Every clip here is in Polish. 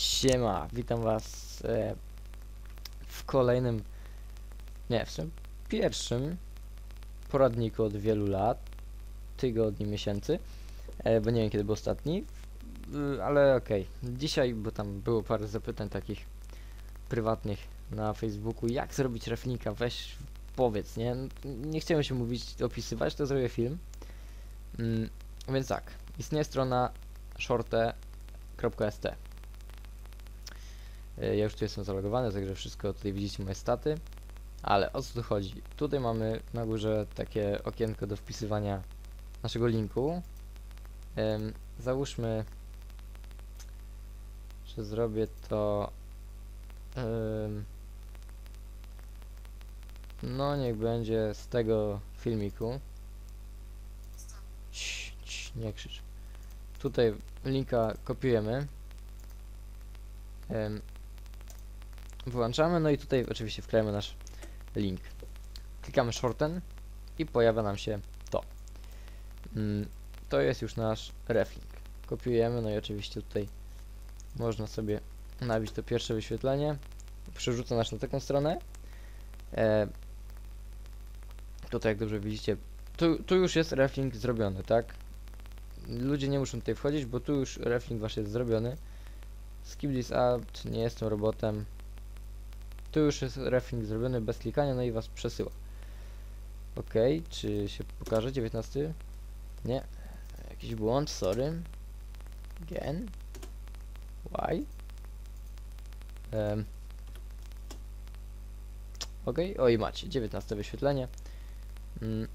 Siema, witam was e, w kolejnym, nie, w sumie pierwszym poradniku od wielu lat, tygodni, miesięcy, e, bo nie wiem kiedy był ostatni, y, ale okej. Dzisiaj, bo tam było parę zapytań takich prywatnych na Facebooku, jak zrobić reflinka, weź powiedz, nie? Nie chciałem się mówić, opisywać, to zrobię film. Mm, więc tak, istnieje strona shorte.st E, Ja już tu jestem zalogowany, także wszystko tutaj widzicie moje staty. Ale o co tu chodzi? Tutaj mamy na górze takie okienko do wpisywania naszego linku. Em, załóżmy, że zrobię to. em, no, niech będzie z tego filmiku. Cii, cii, nie krzycz. Tutaj linka kopiujemy. Em, Wyłączamy, no i tutaj oczywiście wklejamy nasz link. Klikamy shorten i pojawia nam się to. Mm, To jest już nasz reflink. Kopiujemy, no i oczywiście tutaj można sobie nabić to pierwsze wyświetlenie. Przerzuca nas na taką stronę. E, tutaj jak dobrze widzicie, tu, tu już jest reflink zrobiony, tak? Ludzie nie muszą tutaj wchodzić, bo tu już reflink wasz jest zrobiony. Skip this out, nie jestem robotem. Tu już jest reflink zrobiony bez klikania, no i was przesyła. Ok, czy się pokaże 19? Nie. Jakiś błąd, sorry. Again. Why? Um. Ok, o i macie, 19 wyświetlenie. Mm.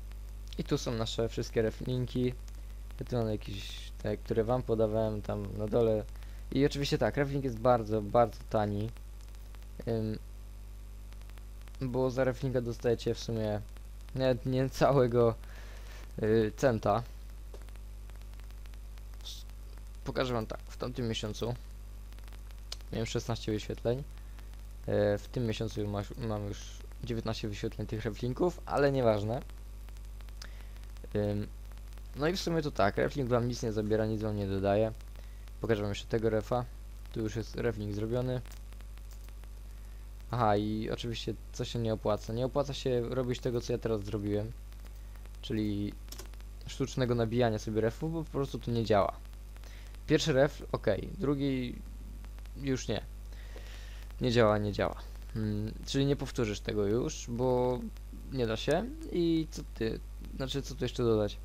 I tu są nasze wszystkie reflinki. Tu mam jakieś, te, które wam podawałem tam na dole. I oczywiście tak, reflink jest bardzo, bardzo tani. Ym, bo za reflinka dostajecie w sumie nie całego y, centa. Pokażę wam tak, w tamtym miesiącu miałem 16 wyświetleń. E, w tym miesiącu mam już 19 wyświetleń tych reflinków, ale nieważne. Ym, no i w sumie to tak, reflink wam nic nie zabiera, nic wam nie dodaje. Pokażę wam jeszcze tego refa. Tu już jest reflink zrobiony. Aha, i oczywiście co się nie opłaca? Nie opłaca się robić tego, co ja teraz zrobiłem. Czyli sztucznego nabijania sobie refu, bo po prostu to nie działa. Pierwszy ref, ok, drugi już nie. Nie działa, nie działa. Hmm, czyli nie powtórzysz tego już, bo nie da się. I co ty, znaczy co tu jeszcze dodać?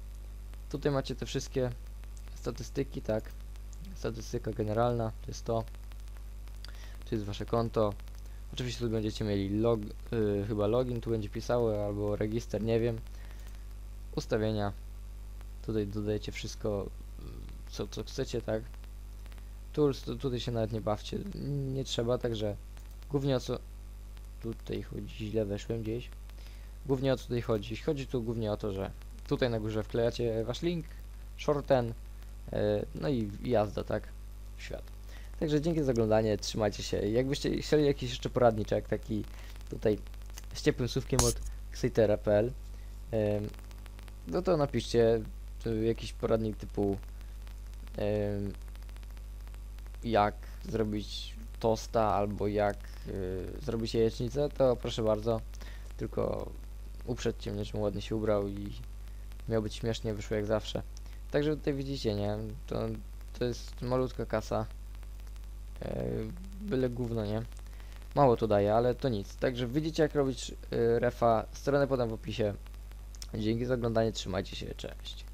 Tutaj macie te wszystkie statystyki, tak. Statystyka generalna, to jest to. To jest wasze konto. Oczywiście tu będziecie mieli log, y, chyba login, tu będzie pisało, albo register, nie wiem. Ustawienia. Tutaj dodajecie wszystko, y, co, co chcecie, tak. Tools, to tutaj się nawet nie bawcie, nie trzeba, także głównie o co tutaj chodzi, źle weszłem gdzieś. Głównie o co tutaj chodzi? Chodzi tu głównie o to, że tutaj na górze wklejacie wasz link, shorten, y, no i jazda, tak, w świat. Także dzięki za oglądanie, trzymajcie się. Jakbyście chcieli jakiś jeszcze poradniczek, taki tutaj z ciepłym słówkiem od Xitera.pl, no to napiszcie jakiś poradnik typu jak zrobić tosta albo jak y, zrobić jajecznicę, to proszę bardzo, tylko uprzedźcie mnie, żebym ładnie się ubrał i miał być śmiesznie, wyszło jak zawsze. Także tutaj widzicie, nie, to, to jest malutka kasa, e, byle gówno, nie? Mało to daje, ale to nic. Także widzicie jak robić e, refa, stronę podam w opisie. Dzięki za oglądanie, trzymajcie się, cześć.